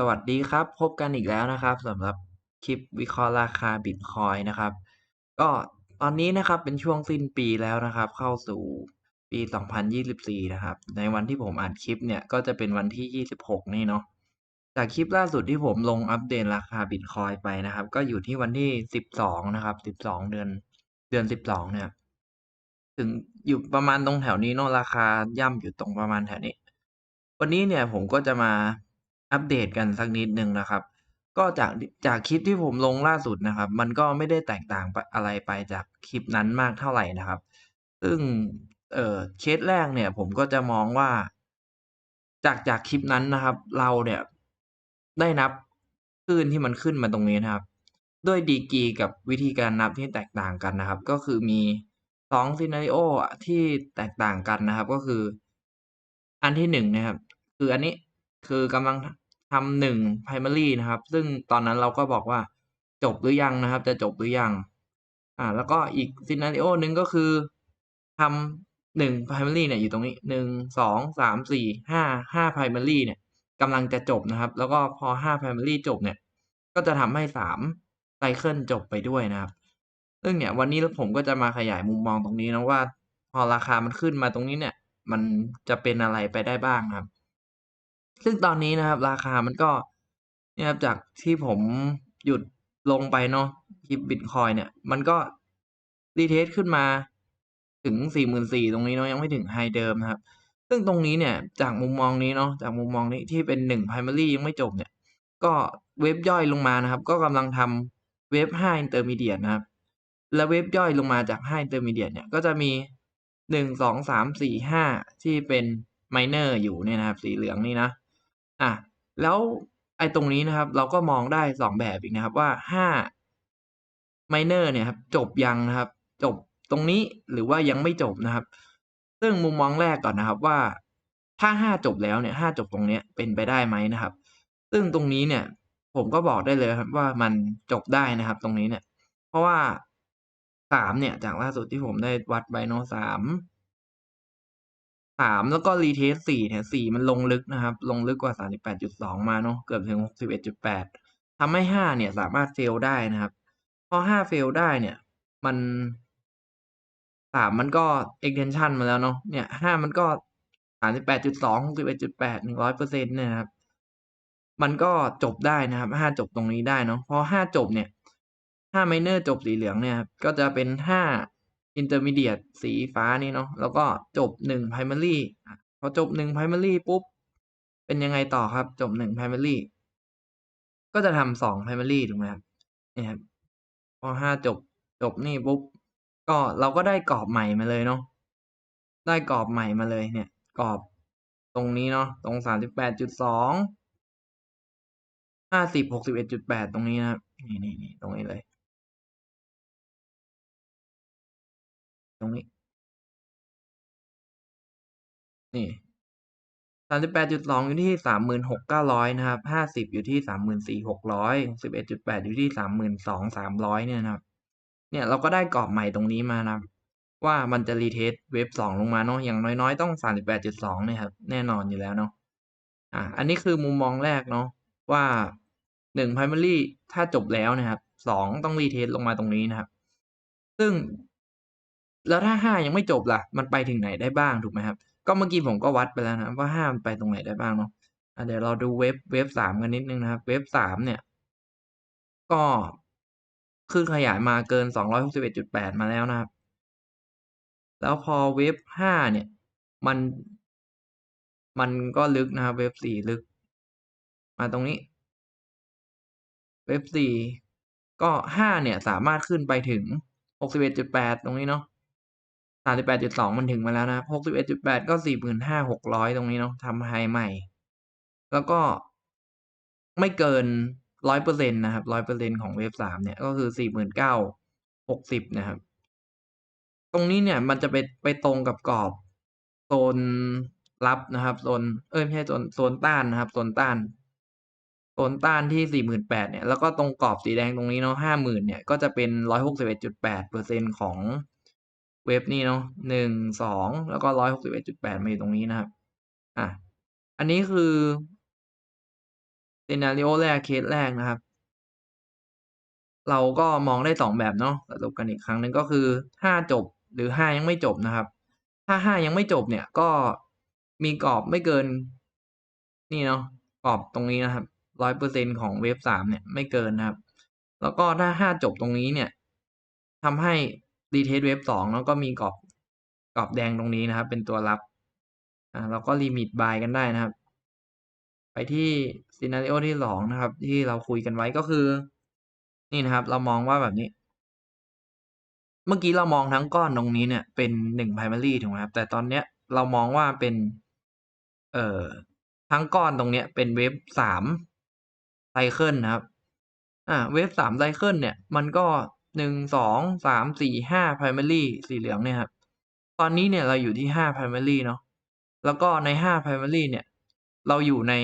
สวัสดีครับ พบกันอีกแล้วนะครับสำหรับคลิปวิเคราะห์ราคาบิตคอยนะครับ ก็ตอนนี้นะครับเป็นช่วงสิ้นปีแล้วนะครับ เข้าสู่ปี 2024 นะครับ ในวันที่ผมอัดคลิปเนี่ย ก็จะเป็นวันที่ 26 นี่เนาะจากคลิปล่าสุดที่ผมลงอัปเดตราคาบิตคอยไปนะครับ ก็อยู่ที่วันที่ 12 นะครับ 12 เดือนเดือน 12 เนี่ย ถึงอยู่ประมาณตรงแถวนี้เนาะราคาย่ำอยู่ตรงประมาณแถวนี้ วันนี้เนี่ยผมก็จะมา อัปเดตกันสักนิดหนึ่งนะครับ ก็จากจากคลิปที่ผมลงล่าสุดนะครับ มันก็ไม่ได้แตกต่างอะไรไปจากคลิปนั้นมากเท่าไหร่นะครับ ซึ่งเอ่อเคสแรกเนี่ย ผมก็จะมองว่า จากจากคลิปนั้นนะครับ เราเนี่ยได้นับคลื่นที่มันขึ้นมาตรงนี้นะครับ ด้วยดีกรีกับวิธีการนับที่แตกต่างกันนะครับ ก็คือมีสองซีนาริโอที่แตกต่างกันนะครับ ก็คือ อันที่หนึ่งนะครับ คืออันนี้คือกำลัง ทำหนึ่ง primary นะครับ ซึ่งตอนนั้นเราก็บอกว่าจบหรือยังนะครับ จะจบหรือยัง อ่า แล้วก็อีกซีนาริโอหนึ่งก็คือทำหนึ่ง primary เนี่ยอยู่ตรงนี้หนึ่งสองสามสี่ห้าห้า primary เนี่ยกำลังจะจบนะครับ แล้วก็พอห้า primary จบเนี่ย ก็จะทำให้สามไซเคิลจบไปด้วยนะครับ ซึ่งเนี่ยวันนี้ผมก็จะมาขยายมุมมองตรงนี้นะว่า พอราคามันขึ้นมาตรงนี้เนี่ย มันจะเป็นอะไรไปได้บ้างครับ ซึ่งตอนนี้นะครับราคามันก็เนี่ยครับจากที่ผมหยุดลงไปเนาะคลิปบิตคอยเนี่ย มันก็รีเทสขึ้นมาถึง44,000ตรงนี้เนาะยังไม่ถึงไฮเดิมนะครับ ซึ่งตรงนี้เนี่ยจากมุมมองนี้เนาะจากมุมมองนี้ที่เป็น1 primary ยังไม่จบเนี่ย ก็เวฟย่อยลงมานะครับ ก็กำลังทำเวฟ5 intermediate นะครับ และเวฟย่อยลงมาจาก5 intermediate เนี่ยก็จะมีหนึ่งสองสามสี่ห้าที่เป็น minor อยู่เนี่ยนะครับ สีเหลืองนี่นะ อะแล้วไอ้ตรงนี้นะครับ เราก็มองได้สองแบบอีกนะครับว่าห้า minor เนี่ยครับจบยังนะครับ จบตรงนี้หรือว่ายังไม่จบนะครับ ซึ่งมุมมองแรกก่อนนะครับว่าถ้าห้าจบแล้วเนี่ยห้าจบตรงเนี้ยเป็นไปได้ไหมนะครับ ซึ่งตรงนี้เนี่ย ผมก็บอกได้เลยครับว่ามันจบได้นะครับ ตรงนี้เนี่ย เพราะว่าสามเนี่ยจากล่าสุดที่ผมได้วัดไปเนาะสาม สามแล้วก็รีเทสสี่เนี่ยสี่มันลงลึกนะครับ ลงลึกกว่าสามสิบแปดจุดสองมาเนาะเกือบถึงหกสิบเอ็ดจุดแปดทำให้ห้าเนี่ยสามารถเฟลได้นะครับ พอห้าเฟลได้เนี่ย มันสามมันก็ extension มาแล้วเนาะเนี่ยห้ามันก็สามสิบแปดจุดสองหกสิบเอ็ดจุดแปดหนึ่งร้อยเปอร์เซ็นต์นี่ยครับ มันก็จบได้นะครับห้าจบตรงนี้ได้เนาะพอห้าจบเนี่ยห้า minor จบสีเหลืองเนี่ยครับก็จะเป็นห้า intermediate สีฟ้านี่เนาะแล้วก็จบหนึ่ง primary อ่พอจบหนึ่ง primary ปุ๊บ เป็นยังไงต่อครับ จบหนึ่ง primary ก็จะทำสอง primary ถูกไหมครับเนี่ยครับพอห้าจบจบนี่ปุ๊บก็เราก็ได้กรอบใหม่มาเลยเนาะได้กรอบใหม่มาเลยเนี่ย กรอบตรงนี้เนาะตรงสามสิบแปดจุดสองห้าสิบหกสิบเอ็ดจุดแปดตรงนี้นะครับนี่นี่นี่ตรงนี้เลย ตรงนี้ นี่สามสิบแปดจุดสองอยู่ที่สามหมื่นหกเก้าร้อยนะครับห้าสิบอยู่ที่สามหมื่นสี่หกร้อยสิบเอ็ดจุดแปดอยู่ที่สามหมื่นสองสามร้อยเนี่ยนะครับ เนี่ยเราก็ได้กรอบใหม่ตรงนี้มานะครับว่ามันจะรีเทสเวฟสองลงมาเนาะอย่างน้อยๆ ต้องสามสิบแปดจุดสองเนี่ยครับ แน่นอนอยู่แล้วเนาะอะอันนี้คือมุมมองแรกเนาะว่าหนึ่ง primary ถ้าจบแล้วนะครับสองต้องรีเทสลงมาตรงนี้นะครับ ซึ่ง แล้วถ้าห้ายังไม่จบล่ะ มันไปถึงไหนได้บ้างถูกไหมครับ ก็เมื่อกี้ผมก็วัดไปแล้วนะว่าห้ามันไปตรงไหนได้บ้างเนาะเดี๋ยวเราดูเว็บเว็บสามกันนิดนึงนะครับ เว็บสามเนี่ย ก็คือขยายมาเกินสองร้อยหกสิบเอ็ดจุดแปดมาแล้วนะครับ แล้วพอเว็บห้าเนี่ย มัน มันก็ลึกนะครับ เว็บสี่ลึก มาตรงนี้ เว็บสี่ก็ห้าเนี่ยสามารถขึ้นไปถึงหกสิบเอ็ดจุดแปดตรงนี้เนาะามสิบแปดจุดสองมันถึงมาแล้วนะหกสิบเอ็ดจุดแปดก็สี่หมื่นห้าหกร้อยตรงนี้เนาะทำไฮใหม่ แล้วก็ไม่เกินร้อยเปอร์เซ็นต์นะครับร้อยเปอร์เซ็นต์ของเว็บสามเนี่ยก็คือสี่หมื่นเก้าหกสิบนะครับ ตรงนี้เนี่ยมันจะไปไปตรงกับกรอบโซนรับนะครับโซนเอ้ยไม่ใช่โซนโซนต้านนะครับโซนต้านโซนต้านที่สี่หมื่นแปดเนี่ยแล้วก็ตรงกรอบสีแดงตรงนี้เนาะห้าหมื่นเนี่ยก็จะเป็นร้อยหกสิบเอ็ดจุดแปดเปอร์เซ็นต์ของ เว็บนี้เนาะหนึ่งสองแล้วก็ร้อยหกสิบเอ็ดจุดแปดมาอยู่ตรงนี้นะครับ อะ อันนี้คือ scenario แรกเคสแรกนะครับ เราก็มองได้2แบบเนาะสรุปกันอีกครั้งหนึ่งก็คือ5จบหรือ5ยังไม่จบนะครับ ถ้า5ยังไม่จบเนี่ยก็มีกรอบไม่เกิน นี่เนาะกรอบตรงนี้นะครับ100%ของเวฟ3เนี่ยไม่เกินนะครับ แล้วก็ถ้า5จบตรงนี้เนี่ยทำให้ retest เวฟ2แล้วก็มีกรอบกรอบแดงตรงนี้นะครับ เป็นตัวรับอ่าเราก็ลิมิต buy กันได้นะครับ ไปที่ scenario ที่2นะครับ ที่เราคุยกันไว้ก็คือ นี่นะครับ เรามองว่าแบบนี้ เมื่อกี้เรามองทั้งก้อนตรงนี้เนี่ย เป็น1 primary ถูกไหมครับ แต่ตอนเนี้ยเรามองว่าเป็น เอ่อทั้งก้อนตรงเนี้ย เป็นเวฟ3ไซเคิลนะครับ อ่า เวฟ3ไซเคิลเนี่ย มันก็ 1 2 3 4 5 primary สีเหลืองเนี่ยครับ ตอนนี้เนี่ยเราอยู่ที่5 primary เนาะแล้วก็ใน5 primary เนี่ย เราอยู่ใน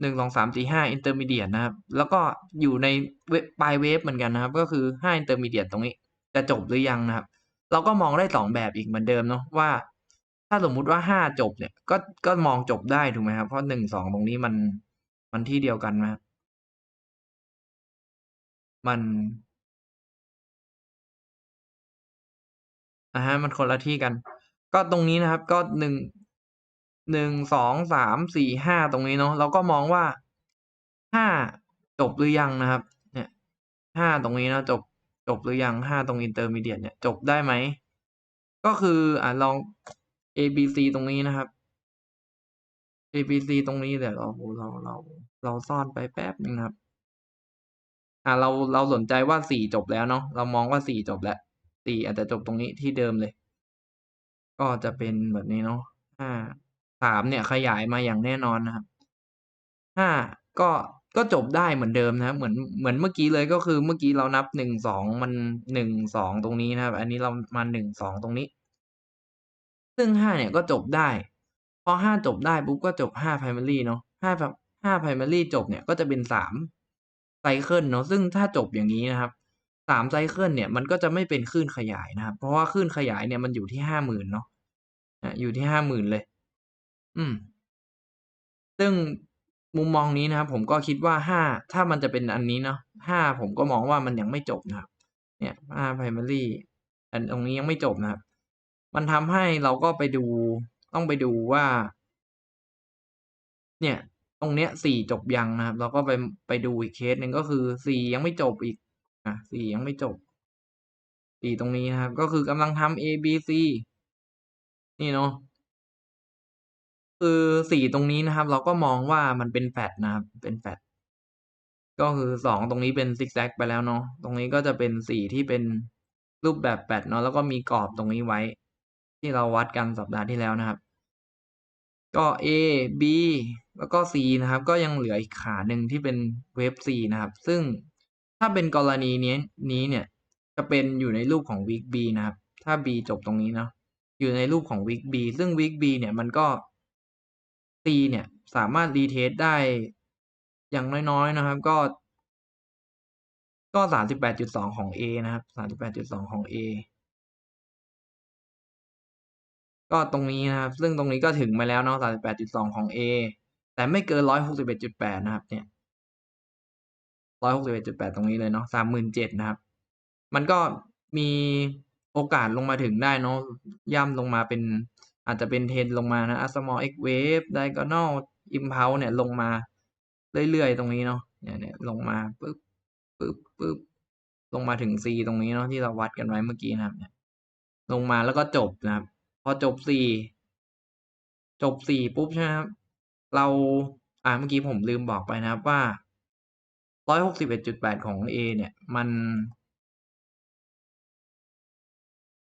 1 2 3 4 5 intermediate นะครับ แล้วก็อยู่ในเวฟปลายเวฟเหมือนกันนะครับ ก็คือ5 intermediate ตรงนี้ จะจบหรือยังนะครับ เราก็มองได้2แบบอีกเหมือนเดิมเนาะว่า ถ้าสมมุติว่า5จบเนี่ย ก็ก็มองจบได้ถูกไหมครับ เพราะ1 2ตรงนี้มันมันที่เดียวกันนะครับ มันอะฮะ มันคนละที่กัน ก็ตรงนี้นะครับ ก็1 1 2 3 4 5ตรงนี้เนาะ เราก็มองว่า5จบหรือยังนะครับ เนี่ย5ตรงนี้เนาะจบ จบหรือยัง5ตรง intermediate เนี่ย จบได้ไหม ก็คืออ่าลอง A B C ตรงนี้นะครับ A B C ตรงนี้เดี๋ยวเราเราเราเราซ่อนไปแป๊บนึงครับ อ่าเราเราสนใจว่า4จบแล้วเนาะเรามองว่า4จบแล้ว4อาจจะจบตรงนี้ที่เดิมเลย ก็จะเป็นแบบนี้เนาะ5 3เนี่ยขยายมาอย่างแน่นอนนะครับ5ก็ก็จบได้เหมือนเดิมนะเหมือนเหมือนเมื่อกี้เลยก็คือเมื่อกี้เรานับ1 2มัน1 2ตรงนี้นะครับ อันนี้เรามา1 2ตรงนี้ ซึ่ง5เนี่ยก็จบได้ พอ5จบได้ปุ๊บก็จบ5 primary เนาะ5พ5 primary จบเนี่ยก็จะเป็น3ไซเคิลเนาะซึ่งถ้าจบอย่างนี้นะครับ3ไซเคิลเนี่ยมันก็จะไม่เป็นคลื่นขยายนะครับ เพราะว่าคลื่นขยายเนี่ยมันอยู่ที่50,000เนาะอยู่ที่50,000เลย อืม ซึ่งมุมมองนี้นะครับผมก็คิดว่า5ถ้ามันจะเป็นอันนี้เนาะ5ผมก็มองว่ามันยังไม่จบนะครับ เนี่ย5 primary อันตรงนี้ยังไม่จบนะครับ มันทำให้เราก็ไปดูต้องไปดูว่า เนี่ย ตรงเนี้ย4จบยังนะครับ เราก็ไปไปดูอีกเคสหนึ่งก็คือ4ยังไม่จบอีกอ่า4ยังไม่จบ4ตรงนี้นะครับ ก็คือกำลังทำ A B C นี่เนาะคือ4ตรงนี้นะครับ เราก็มองว่ามันเป็นแฟลตนะครับ เป็นแฟลตก็คือ2ตรงนี้เป็นซิกแซกไปแล้วเนาะตรงนี้ก็จะเป็น4ที่เป็นรูปแบบแฟลตเนาะแล้วก็มีกรอบตรงนี้ไว้ ที่เราวัดกันสัปดาห์ที่แล้วนะครับ ก็ A B แล้วก็ C นะครับ ก็ยังเหลืออีกขาหนึ่งที่เป็นเวฟ C นะครับ ซึ่งถ้าเป็นกรณีนี้นี้เนี่ย จะเป็นอยู่ในรูปของ week B นะครับ ถ้า B จบตรงนี้เนาะอยู่ในรูปของ week B ซึ่ง week B เนี่ยมันก็ C เนี่ย สามารถ retest ได้อย่างน้อยๆนะครับ ก็ ก็38.2ของ A นะครับ38.2ของ A ก็ตรงนี้นะครับ ซึ่งตรงนี้ก็ถึงมาแล้วเนาะ38.2 ของ A แต่ไม่เกิน161.8นะครับ เนี่ย161.8ตรงนี้เลยเนาะ37,000นเจ็ดนะครับ มันก็มีโอกาสลงมาถึงได้เนาะย่ำลงมาเป็น อาจจะเป็น trend ลงมานะ small X wave diagonal impulse เนี่ยลงมาเรื่อยๆตรงนี้เนาะเนี่ยๆลงมาปึ๊บปึ๊บปึ๊บลงมาถึง C ตรงนี้เนาะที่เราวัดกันไว้เมื่อกี้นะครับเนี่ยลงมาแล้วก็จบนะครับ พอจบ C จบ C ปุ๊บใช่ไหมครับ เรา อ่า เมื่อกี้ผมลืมบอกไปนะครับว่า 161.8 ของ A เนี่ย มัน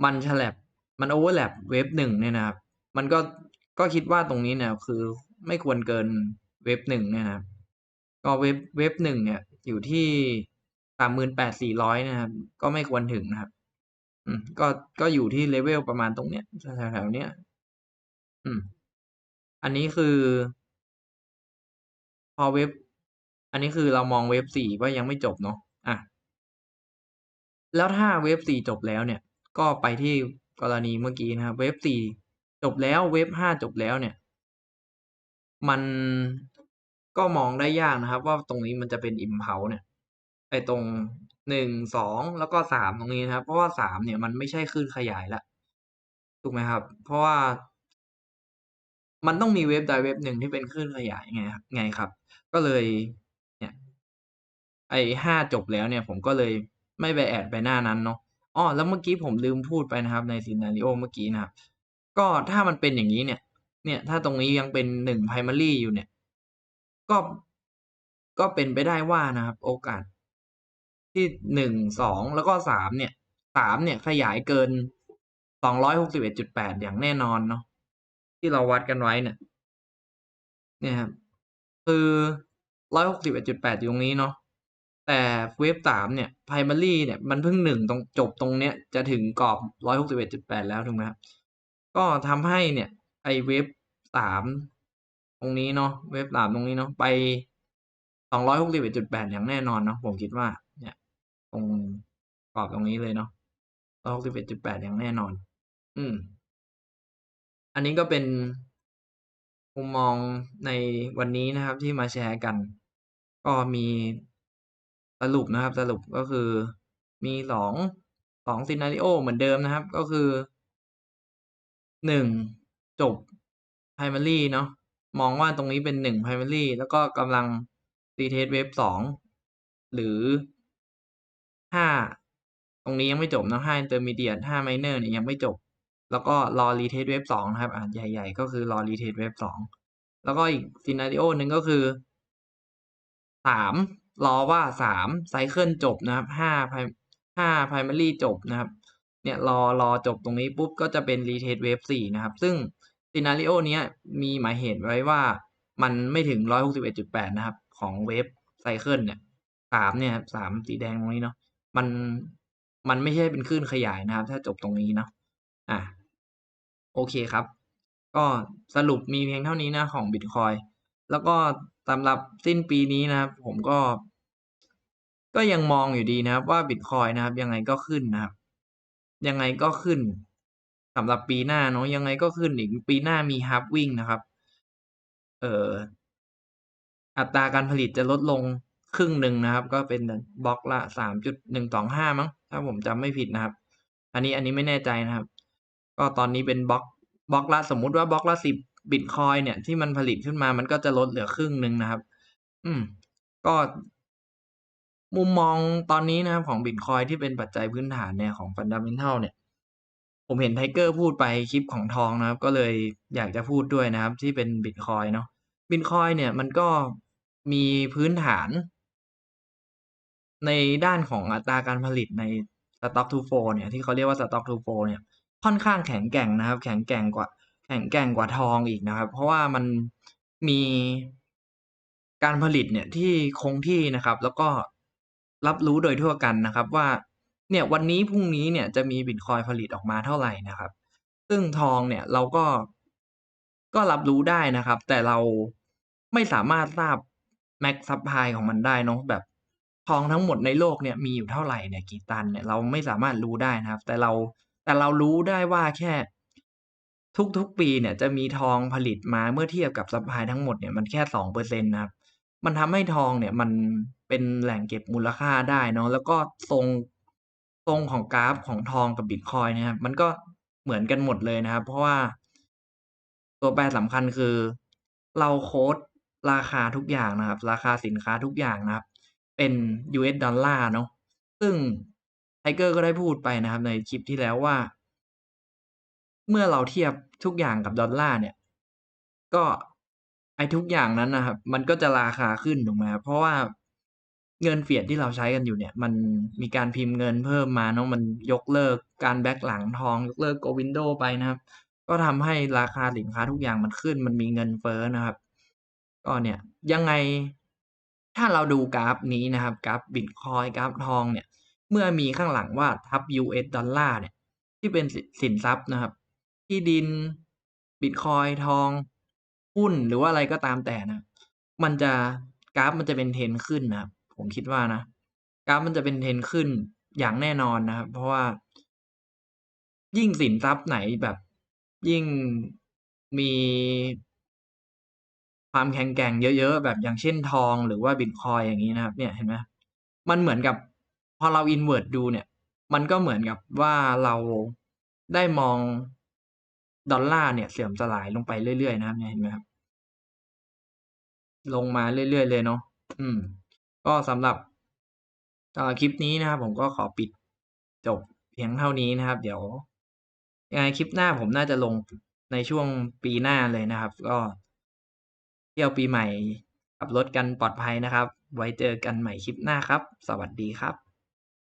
มันฉลับ มัน overlap เวฟ1เนี่ยนะครับ มันก็ ก็คิดว่าตรงนี้เนี่ยคือไม่ควรเกินเวฟ1เนี่ยนะครับ ก็เวฟเวฟ1เนี่ย อยู่ที่38,400นแปดสี่ร้อยนะครับ ก็ไม่ควรถึงนะครับ อืม ก็ ก็อยู่ที่ level ประมาณตรงเนี้ยแถวๆเนี้ย อืม อันนี้คือ พอเวฟอันนี้คือเรามองเวฟ4ว่ายังไม่จบเนาะอ่าแล้วถ้าเวฟ4จบแล้วเนี่ย ก็ไปที่กรณีเมื่อกี้นะครับ เวฟ4จบแล้วเวฟ5จบแล้วเนี่ย มันก็มองได้ยากนะครับ ว่าตรงนี้มันจะเป็น Impulse เนี่ยไอ้ตรง1 2แล้วก็3ตรงนี้นะครับ เพราะว่า3เนี่ยมันไม่ใช่คลื่นขยายแล้วถูกไหมครับ เพราะว่า มันต้องมีเว็บใดเว็บหนึ่งที่เป็นคลื่นขยายไงครับไงครับ ก็เลยเนี่ยไอ้5จบแล้วเนี่ย ผมก็เลยไม่ไป add ไปหน้านั้นเนาะอ้อแล้วเมื่อกี้ผมลืมพูดไปนะครับ ใน scenario เมื่อกี้นะครับ ก็ถ้ามันเป็นอย่างงี้เนี่ย เนี่ย ถ้าตรงนี้ยังเป็น1 primary อยู่เนี่ย ก็ก็เป็นไปได้ว่านะครับ โอกาส ที่1 2แล้วก็3เนี่ย3เนี่ยขยายเกิน261.8อย่างแน่นอนเนาะ ที่เราวัดกันไว้เนี่ยเนี่ยครับคือ161.8อยู่ตรงนี้เนาะแต่เวฟ3เนี่ย primary เนี่ยมันเพิ่ง1ตรงจบตรงเนี้ยจะถึงกรอบ161.8แปดแล้วถูกไหมครับก็ทำให้เนี่ยไอเวฟ3ตรงนี้เนาะเวฟ3ตรงนี้เนาะไป261.8อยหกสิบเอ็ดจุดแปดอย่างแน่นอนเนาะผมคิดว่า เนี่ย ตรงกรอบตรงนี้เลยเนาะ161.8อย่างแน่นอน อืม อันนี้ก็เป็นมุมมองในวันนี้นะครับที่มาแชร์กัน ก็มีสรุปนะครับสรุปก็คือมี2 2 scenario เหมือนเดิมนะครับ ก็คือ1จบ primary เนาะมองว่าตรงนี้เป็น1 primary แล้วก็กำลัง retest เวฟ2หรือ5ตรงนี้ยังไม่จบเนาะ5 intermediate 5 minor เนี่ยยังไม่จบ แล้วก็รอ retest เวฟ2นะครับอ่าใหญ่ ๆ ก็คือรอ retest เวฟ2แล้วก็อีก scenario หนึ่งก็คือ3รอว่า3ไซเคิลจบนะครับ5 pri 5 primary จบนะครับ เนี่ยรอรอจบตรงนี้ปุ๊บก็จะเป็น retest เวฟ4นะครับ ซึ่ง scenario เนี้ยมีหมายเหตุไว้ว่ามันไม่ถึง161.8นะครับ ของเวฟไซเคิลเนี่ย3เนี่ยครับ3สีแดงตรงนี้เนาะมันมันไม่ใช่เป็นคลื่นขยายนะครับ ถ้าจบตรงนี้เนาะอ่า โอเคครับ ก็สรุปมีเพียงเท่านี้นะของบิตคอยแล้วก็สำหรับสิ้นปีนี้นะครับ ผมก็ ก็ยังมองอยู่ดีนะครับ ว่าบิตคอยน์นะครับ ยังไงก็ขึ้นนะครับ ยังไงก็ขึ้นสำหรับปีหน้าเนาะยังไงก็ขึ้นอีกปีหน้ามี halving นะครับ เอ่ออัตราการผลิตจะลดลงครึ่งหนึ่งนะครับ ก็เป็นบล็อกละ3.125มั้งถ้าผมจำไม่ผิดนะครับ อันนี้อันนี้ไม่แน่ใจนะครับ ก็ตอนนี้เป็นบล็อกบล็อกละสมมุติว่าบล็อกละ10บิตคอยเนี่ยที่มันผลิตขึ้นมามันก็จะลดเหลือครึ่งหนึ่งนะครับ อืม ก็ มุมมองตอนนี้นะครับของบิตคอยที่เป็นปัจจัยพื้นฐานเนี่ยของ fundamental เนี่ย ผมเห็น Tiger พูดไปคลิปของทองนะครับ ก็เลยอยากจะพูดด้วยนะครับ ที่เป็นบิตคอยเนาะบิตคอยเนี่ยมันก็มีพื้นฐาน ในด้านของอัตราการผลิตใน stock to flow เนี่ยที่เขาเรียกว่า stock to flow เนี่ย ค่อนข้างแข็งแกร่งนะครับ แข็งแกร่งกว่า แข็งแกร่งกว่าทองอีกนะครับ เพราะว่ามันมีการผลิตเนี่ยที่คงที่นะครับ แล้วก็รับรู้โดยทั่วกันนะครับว่าเนี่ยวันนี้พรุ่งนี้เนี่ยจะมีบิตคอยน์ผลิตออกมาเท่าไหร่นะครับ ซึ่งทองเนี่ยเราก็ก็รับรู้ได้นะครับ แต่เราไม่สามารถทราบ max supply ของมันได้เนาะแบบทองทั้งหมดในโลกเนี่ยมีอยู่เท่าไหร่เนี่ยกี่ตันเนี่ยเราไม่สามารถรู้ได้นะครับ แต่เรา แต่เรารู้ได้ว่าแค่ ทุกๆปีเนี่ยจะมีทองผลิตมาเมื่อเทียบกับ supply ทั้งหมดเนี่ยมันแค่2%นะครับ มันทำให้ทองเนี่ยมันเป็นแหล่งเก็บมูลค่าได้เนาะแล้วก็ทรงทรงของกราฟของทองกับบิตคอยน์เนี่ยครับมันก็เหมือนกันหมดเลยนะครับ เพราะว่าตัวแปรสำคัญคือ เราโคดราคาทุกอย่างนะครับ ราคาสินค้าทุกอย่างนะครับ เป็น US ดอลลาร์เนาะซึ่ง Tiger ก็ได้พูดไปนะครับในคลิปที่แล้วว่า เมื่อเราเทียบทุกอย่างกับดอลลาร์เนี่ย ก็ไอ้ทุกอย่างนั้นนะครับ มันก็จะราคาขึ้นถูกไหมเพราะว่าเงินเฟียดที่เราใช้กันอยู่เนี่ย มันมีการพิมพ์เงินเพิ่มมาเนาะมันยกเลิกการแบ็กหลังทอง ยกเลิก Gold Window ไปนะครับ ก็ทำให้ราคาสินค้าทุกอย่างมันขึ้น มันมีเงินเฟ้อนะครับ ก็เนี่ยยังไงถ้าเราดูกราฟนี้นะครับ กราฟบิตคอยกราฟทองเนี่ย เมื่อมีข้างหลังว่าทับ US ดอลลาร์เนี่ย ที่เป็นสินทรัพย์นะครับ ที่ดินบิตคอยทอง หุ้นหรือว่าอะไรก็ตามแต่นะ มันจะกราฟมันจะเป็น Trend ขึ้นนะครับ ผมคิดว่านะ กราฟมันจะเป็น Trend ขึ้นอย่างแน่นอนนะครับ เพราะว่า ยิ่งสินทรัพย์ไหนแบบ ยิ่งมีความแข็งแกร่งเยอะๆ แบบอย่างเช่นทองหรือว่าบิตคอยอย่างงี้นะครับ เนี่ยเห็นไหมมันเหมือนกับ พอเรา invert ดูเนี่ย มันก็เหมือนกับว่าเราได้มองดอลลาร์เนี่ยเสื่อมสลายลงไปเรื่อยๆนะครับเนี่ยเห็นไหมครับ ลงมาเรื่อยๆเลยเนาะอืม ก็สำหรับต่อคลิปนี้นะครับ ผมก็ขอปิดจบเพียงเท่านี้นะครับ เดี๋ยวยังไงคลิปหน้าผมน่าจะลงในช่วงปีหน้าเลยนะครับ ก็เที่ยวปีใหม่ขับรถกันปลอดภัยนะครับ ไว้เจอกันใหม่คลิปหน้าครับ สวัสดีครับ